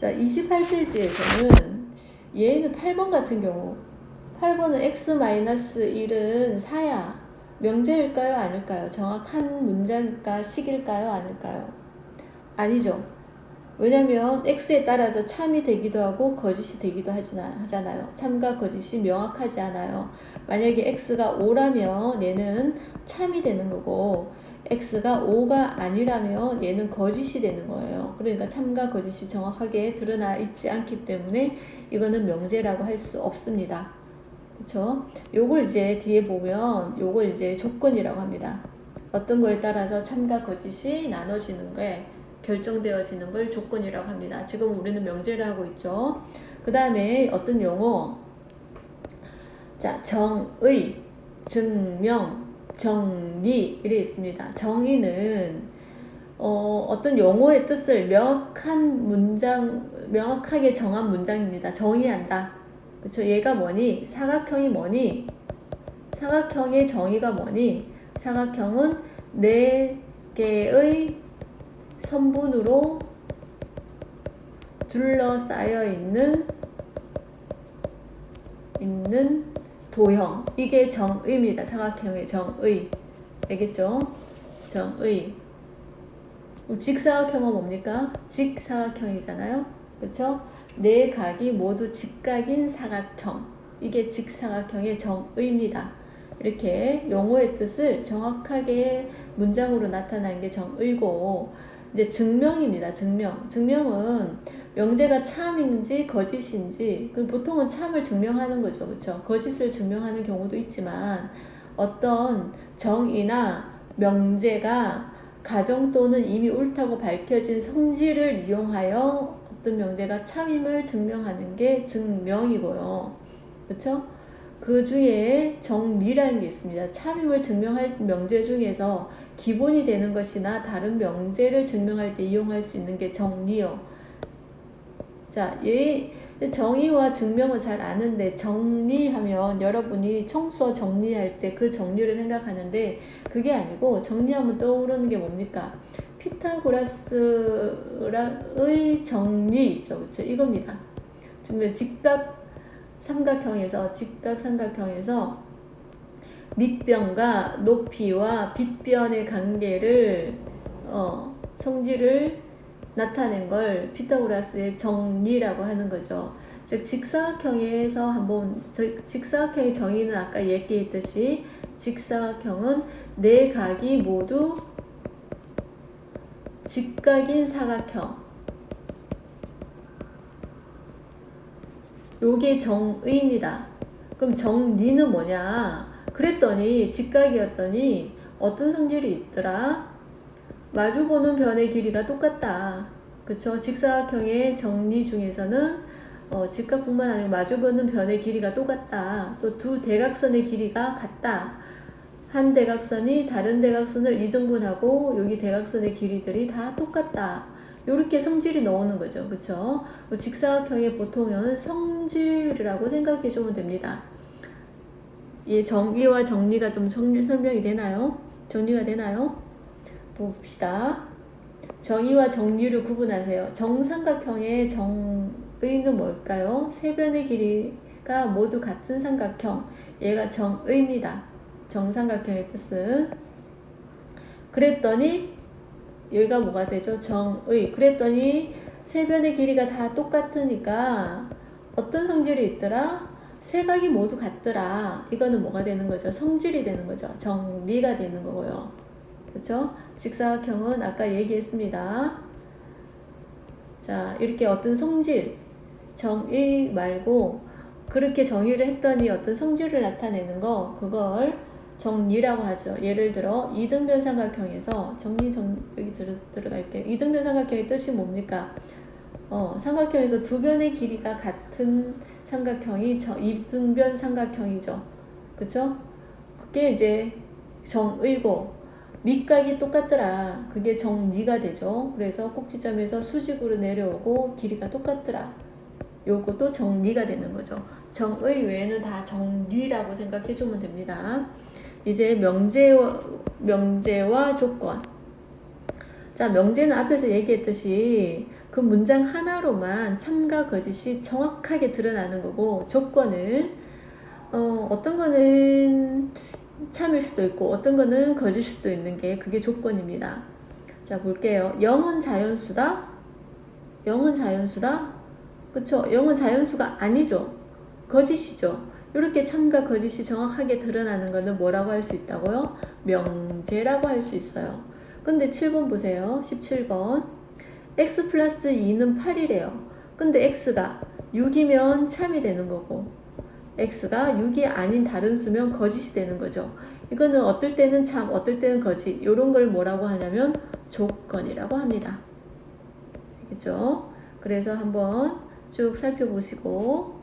자, 28페이지에서는 얘는 8번 같은 경우 8번은 x-1은 4야. 명제일까요? 아닐까요? 정확한 문장일까? 식일까요? 아닐까요? 아니죠. 왜냐면 x에 따라서 참이 되기도 하고 거짓이 되기도 하잖아요. 참과 거짓이 명확하지 않아요. 만약에 x가 5라면 얘는 참이 되는 거고 x가 5가 아니라면 얘는 거짓이 되는 거예요. 그러니까 참과 거짓이 정확하게 드러나 있지 않기 때문에 이거는 명제라고 할 수 없습니다. 그쵸? 요걸 이제 뒤에 보면 요걸 이제 조건이라고 합니다. 어떤 거에 따라서 참과 거짓이 나눠지는 게 결정되어지는 걸 조건이라고 합니다. 지금 우리는 명제를 하고 있죠. 그 다음에 어떤 용어? 자, 정의, 증명, 정리 이래 있습니다. 정의는 어, 어떤 용어의 뜻을 명확한 문장, 명확하게 정한 문장입니다. 정의한다. 그쵸? 얘가 뭐니? 사각형이 뭐니? 사각형의 정의가 뭐니? 사각형은 네 개의 선분으로 둘러싸여 있는 있는 도형. 이게 정의입니다. 사각형의 정의. 알겠죠? 정의. 직사각형은 뭡니까? 직사각형이잖아요. 그렇죠? 네 각이 모두 직각인 사각형. 이게 직사각형의 정의입니다. 이렇게 용어의 뜻을 정확하게 문장으로 나타난 게 정의고 이제 증명입니다. 증명. 증명은 명제가 참인지 거짓인지 보통은 참을 증명하는 거죠. 그렇죠? 거짓을 증명하는 경우도 있지만 어떤 정의나 명제가 가정 또는 이미 옳다고 밝혀진 성질을 이용하여 어떤 명제가 참임을 증명하는 게 증명이고요. 그렇죠? 그 중에 정리라는 게 있습니다. 참임을 증명할 명제 중에서 기본이 되는 것이나 다른 명제를 증명할 때 이용할 수 있는 게 정리요. 자, 얘 정의와 증명을 잘 아는데 정리하면 여러분이 청소 정리할 때 그 정리를 생각하는데 그게 아니고 정리하면 떠오르는 게 뭡니까? 피타고라스의 정리 있죠. 그렇죠? 이겁니다. 직각 삼각형에서 직각 삼각형에서 밑변과 높이와 빗변의 관계를 어, 성질을 나타낸 걸 피타고라스의 정리라고 하는 거죠. 즉 직사각형에서 한번 직사각형의 정의는 아까 얘기했듯이 직사각형은 네 각이 모두 직각인 사각형. 요게 정의입니다. 그럼 정리는 뭐냐? 그랬더니 직각이었더니 어떤 성질이 있더라? 마주보는 변의 길이가 똑같다. 그쵸? 직사각형의 정리 중에서는 어, 직각뿐만 아니라 마주보는 변의 길이가 똑같다. 또 두 대각선의 길이가 같다. 한 대각선이 다른 대각선을 이등분하고 여기 대각선의 길이들이 다 똑같다. 이렇게 성질이 나오는 거죠. 그쵸? 직사각형의 보통은 성질이라고 생각해 주면 됩니다. 이 정의와 정리가 좀 설명이 되나요? 정리가 되나요? 봅시다. 정의와 정리를 구분하세요. 정삼각형의 정의는 뭘까요? 세 변의 길이가 모두 같은 삼각형. 얘가 정의입니다. 정삼각형의 뜻은. 그랬더니 여기가 뭐가 되죠? 정의. 그랬더니 세 변의 길이가 다 똑같으니까 어떤 성질이 있더라? 세 각이 모두 같더라. 이거는 뭐가 되는 거죠? 성질이 되는 거죠. 정리가 되는 거고요. 그렇죠? 직사각형은 아까 얘기했습니다. 자, 이렇게 어떤 성질, 정의 말고 그렇게 정의를 했더니 어떤 성질을 나타내는 거 그걸 정리라고 하죠. 예를 들어 이등변 삼각형에서 정리 정 여기 들어 들어갈게요. 이등변 삼각형의 뜻이 뭡니까? 어, 삼각형에서 두 변의 길이가 같은 삼각형이 저 이등변 삼각형이죠. 그쵸? 그게 이제 정의고 밑각이 똑같더라. 그게 정리가 되죠. 그래서 꼭지점에서 수직으로 내려오고 길이가 똑같더라. 요것도 정리가 되는 거죠. 정의 외에는 다 정리라고 생각해 주면 됩니다. 이제 명제와, 명제와 조건. 자, 명제는 앞에서 얘기했듯이 그 문장 하나로만 참과 거짓이 정확하게 드러나는 거고 조건은 어, 어떤 거는 참일 수도 있고 어떤 거는 거짓일 수도 있는 게 그게 조건입니다. 자 볼게요. 0은 자연수다. 0은 자연수다. 그쵸? 0은 자연수가 아니죠. 거짓이죠. 이렇게 참과 거짓이 정확하게 드러나는 것은 뭐라고 할 수 있다고요? 명제라고 할 수 있어요. 근데 7번 보세요. 17번. x 플러스 2는 8이래요. 근데 x가 6이면 참이 되는 거고 x가 6이 아닌 다른 수면 거짓이 되는 거죠. 이거는 어떨 때는 참, 어떨 때는 거짓. 이런 걸 뭐라고 하냐면 조건이라고 합니다. 알겠죠? 그래서 한번 쭉 살펴보시고